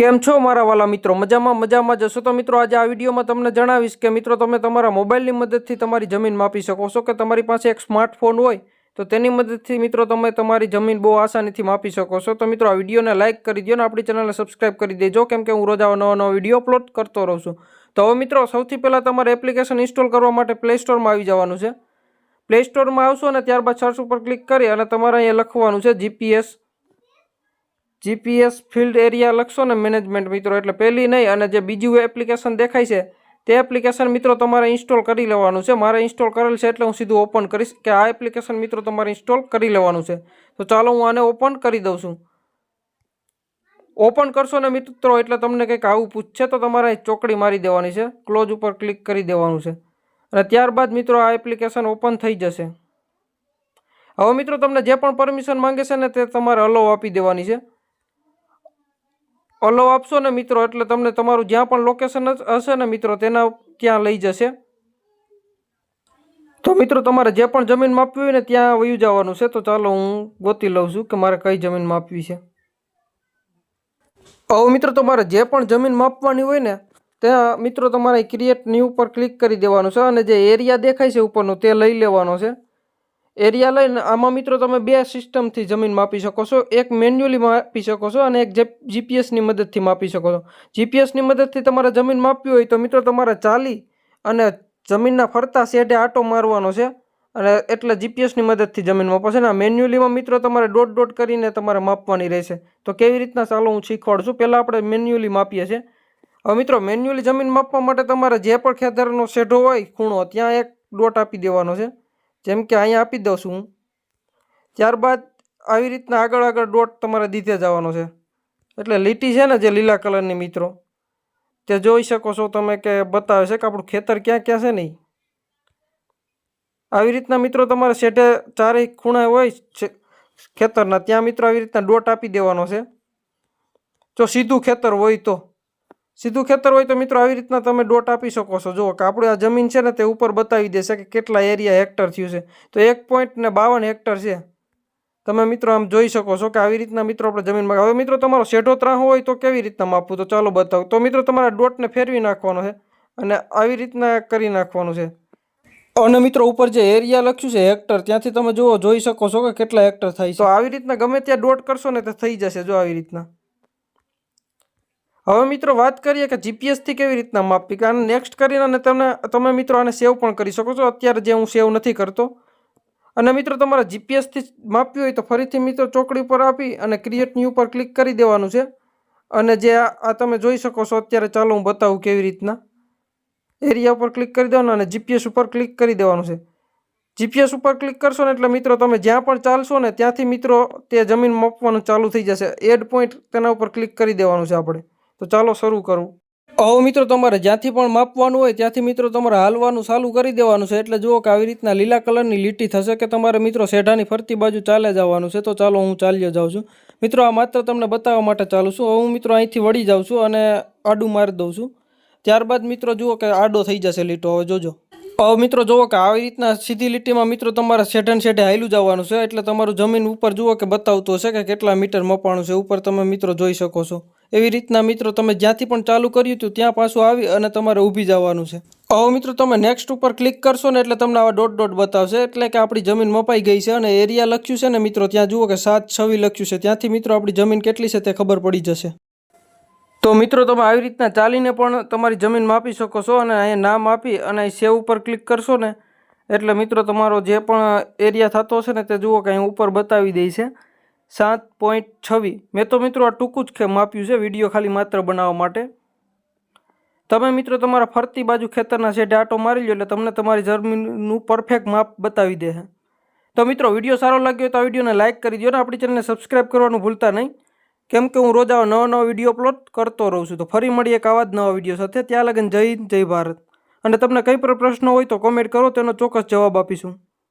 કેમ છો મારા વાલા મિત્રો? મજામાં મજામાં જશો તો મિત્રો આજે આ વિડીયોમાં તમને જણાવીશ કે મિત્રો તમે તમારા મોબાઈલની મદદથી તમારી જમીન માપી શકો છો કે તમારી પાસે એક સ્માર્ટફોન હોય તો તેની મદદથી મિત્રો તમે તમારી જમીન બહુ આસાનીથી માપી શકો છો. તો મિત્રો આ વિડીયોને લાઇક કરી દો અને આપણી ચેનલને સબસ્ક્રાઇબ કરી દેજો કેમ કે હું રોજ આવો નવો નવો વીડિયો અપલોડ કરતો રહું છું. તો હવે મિત્રો સૌથી પહેલાં તમારે એપ્લિકેશન ઇન્સ્ટોલ કરવા માટે પ્લે સ્ટોરમાં આવી જવાનું છે. પ્લે સ્ટોરમાં આવશો અને ત્યારબાદ સર્ચ ઉપર ક્લિક કરી અને તમારે અહીંયા લખવાનું છે જીપીએસ જીપીએસ ફિલ્ડ એરિયા લખશો ને મેનેજમેન્ટ મિત્રો, એટલે પહેલી નહીં અને જે બીજું એપ્લિકેશન દેખાય છે, તે એપ્લિકેશન મિત્રો તમારે ઇન્સ્ટોલ કરી લેવાનું છે. મારે ઇન્સ્ટોલ કરેલ છે એટલે હું સીધું ઓપન કરીશ કે આ એપ્લિકેશન મિત્રો તમારે ઇન્સ્ટોલ કરી લેવાનું છે. તો ચાલો હું આને ઓપન કરી દઉં છું. ઓપન કરશો ને મિત્રો, એટલે તમને કંઈક આવું પૂછશે તો તમારે ચોકડી મારી દેવાની છે. ક્લોઝ ઉપર ક્લિક કરી દેવાનું છે. અને ત્યારબાદ મિત્રો, આ એપ્લિકેશન ઓપન થઈ જશે. હવે મિત્રો, તમને જે પણ પરમિશન માંગે છે ને તે તમારે અલો આપી દેવાની છે. અલો આપશો ને મિત્રો? એટલે તમને તમારું જ્યાં પણ લોકેશન હશે ને મિત્રો, તેના ત્યાં લઈ જશે. તો મિત્રો, તમારે જે પણ જમીન માપવી હોય ને ત્યાં વયું જવાનું છે. તો ચાલો હું ગોતી લઉં છું કે મારે કઈ જમીન માપવી છે. હવે મિત્રો, તમારે જે પણ જમીન માપવાની હોય ને, ત્યાં મિત્રો તમારે ક્રિએટ ન્યૂ ઉપર ક્લિક કરી દેવાનું છે અને જે એરિયા દેખાય છે ઉપરનો, તે લઈ લેવાનો છે. એરિયા લઈને આમાં મિત્રો તમે બે સિસ્ટમથી જમીન માપી શકો છો. એક મેન્યુઅલી માપી શકો છો અને એક જે જીપીએસની મદદથી માપી શકો છો. જીપીએસની મદદથી તમારે જમીન માપવી હોય તો મિત્રો તમારે ચાલી અને જમીનના ફરતા શેઢે આટો મારવાનો છે અને એટલે જીપીએસની મદદથી જમીન માપો છે. ને મેન્યુઅલીમાં મિત્રો તમારે ડોટ ડોટ કરીને તમારે માપવાની રહેશે. તો કેવી રીતના ચાલો હું શીખવાડું છું. પહેલાં આપણે મેન્યુઅલી માપીએ છીએ. હવે મિત્રો મેન્યુઅલી જમીન માપવા માટે તમારે જે પણ ખેતરનો શેઢો હોય ખૂણો, ત્યાં એક ડોટ આપી દેવાનો છે. જેમ કે અહીંયા આપી દઉં છું ત્યારબાદ આવી રીતના આગળ આગળ ડોટ તમારે દીધે જવાનો છે. એટલે લીટી છે ને જે લીલા કલરની મિત્રો, તે જોઈ શકો છો તમે કે બતાવે છે કે આપણું ખેતર ક્યાં ક્યાં છે નહીં આવી રીતના મિત્રો તમારે શેઠે ચારેય ખૂણા હોય ખેતરના, ત્યાં મિત્રો આવી રીતના ડોટ આપી દેવાનો છે. જો સીધું ખેતર હોય તો. સીધું ખેતર હોય તો મિત્રો આવી રીતના તમે ડોટ આપી શકો છો. જુઓ કે આપણે આ જમીન છે ને તે ઉપર બતાવી દેશે કે કેટલા એરિયા હેક્ટર થયું છે. તો એક પોઈન્ટ ને બાવન હેક્ટર છે. તમે મિત્રો આમ જોઈ શકો છો કે આવી રીતના મિત્રો આપણે જમીનમાં હવે મિત્રો તમારો શેઢો ત્રાહો હોય તો કેવી રીતના માપવું? તો ચાલો બતાવું. તો મિત્રો તમારા ડોટને ફેરવી નાખવાનો છે અને આવી રીતના કરી નાખવાનું છે. અને મિત્રો ઉપર જે એરિયા લખ્યું છે હેક્ટર, ત્યાંથી તમે જુઓ, જોઈ શકો છો કે કેટલા હેક્ટર થાય છે. આવી રીતના ગમે ત્યાં ડોટ કરશો ને તો થઈ જશે, જો આવી રીતના. હવે મિત્રો વાત કરીએ કે જીપીએસથી કેવી રીતના માપવી કે આને નેક્સ્ટ કરીને અને તમને, તમે મિત્રો આને સેવ પણ કરી શકો છો. અત્યારે જે હું સેવ નથી કરતો. અને મિત્રો તમારે જીપીએસથી માપવી હોય તો ફરીથી મિત્રો ચોકડી પર આપી અને ક્રિએટ ન્યૂ પર ક્લિક કરી દેવાનું છે. અને જે આ તમે જોઈ શકો છો અત્યારે ચાલો હું બતાવું કેવી રીતના. એરિયા ઉપર ક્લિક કરી દેવાનું અને જીપીએસ ઉપર ક્લિક કરી દેવાનું છે. જીપીએસ ઉપર ક્લિક કરશો ને એટલે મિત્રો તમે જ્યાં પણ ચાલશો ને ત્યાંથી મિત્રો તે જમીન માપવાનું ચાલુ થઈ જશે. એડ પોઈન્ટ તેના ઉપર ક્લિક કરી દેવાનું છે આપણે. તો ચાલો શરૂ કરું. હવે મિત્રો, તમારે જ્યાંથી પણ માપવાનું હોય ત્યાંથી મિત્રો તમારે હાલવાનું ચાલુ કરી દેવાનું છે. એટલે જુઓ કે આવી રીતના લીલા કલરની લીટી થશે કે તમારે મિત્રો શેઢાની ફરતી બાજુ ચાલે જવાનું છે, તો ચાલો હું ચાલ્યો જાઉં છું. મિત્રો, આ માત્ર તમને બતાવવા માટે ચાલું છું. હું મિત્રો અહીંથી વળી જાઉં છું અને આડું મારી દઉં છું. ત્યારબાદ મિત્રો, જુઓ કે આડો થઈ જશે લીટો. હવે જોજો. હવે મિત્રો, જુઓ કે આવી રીતના સીધી લીટીમાં મિત્રો તમારે શેઢે ને શેઢે હાલ્યું જવાનું છે. એટલે તમારું જમીન ઉપર જુઓ કે બતાવતું હશે કે કેટલા મીટર મપાણું છે. ઉપર તમે મિત્રો જોઈ શકો છો. એવી રીતના મિત્રો તમે જ્યાંથી પણ ચાલુ કર્યું હતું, ત્યાં પાછું આવી અને તમારે ઊભી જવાનું છે. હવે મિત્રો તમે નેક્સ્ટ ઉપર ક્લિક કરશો ને એટલે તમને આવા ડોટ ડોટ બતાવશે. એટલે કે આપણી જમીન મપાઈ ગઈ છે અને એરિયા લખ્યું છે ને મિત્રો, ત્યાં જુઓ કે સાત છવી લખ્યું છે. ત્યાંથી મિત્રો આપણી જમીન કેટલી છે તે ખબર પડી જશે. તો મિત્રો તમે આવી રીતના ચાલીને પણ તમારી જમીન માપી શકો છો અને અહીંયા નામ આપી અને અહીં સેવ ઉપર ક્લિક કરશો ને, એટલે મિત્રો તમારો જે પણ એરિયા થતો હશે ને તે જુઓ કે અહીં ઉપર બતાવી દે છે. સાત પોઈન્ટ છવ્વી મેં તો મિત્રો આ ટૂંકું જ માપ્યું છે, વીડિયો ખાલી માત્ર બનાવવા માટે. તમે મિત્રો તમારા ફરતી બાજુ ખેતરના છેડે આટો મારી લો એટલે તમને તમારી જમીનનું પરફેક્ટ માપ બતાવી દે તો મિત્રો, વીડિયો સારો લાગ્યો તો આ વિડીયોને લાઇક કરી દો ને આપણી ચેનલને સબસ્ક્રાઈબ કરવાનું ભૂલતા નહીં. કેમ કે હું રોજ આવા નવા નવા વીડિયો અપલોડ કરતો રહું છું. તો ફરી મળીએ એક આવા જ નવા વીડિયો સાથે. ત્યાં લગન જય જય ભારત. અને તમને કંઈ પણ પ્રશ્ન હોય તો કોમેન્ટ કરો, તેનો ચોક્કસ જવાબ આપીશું.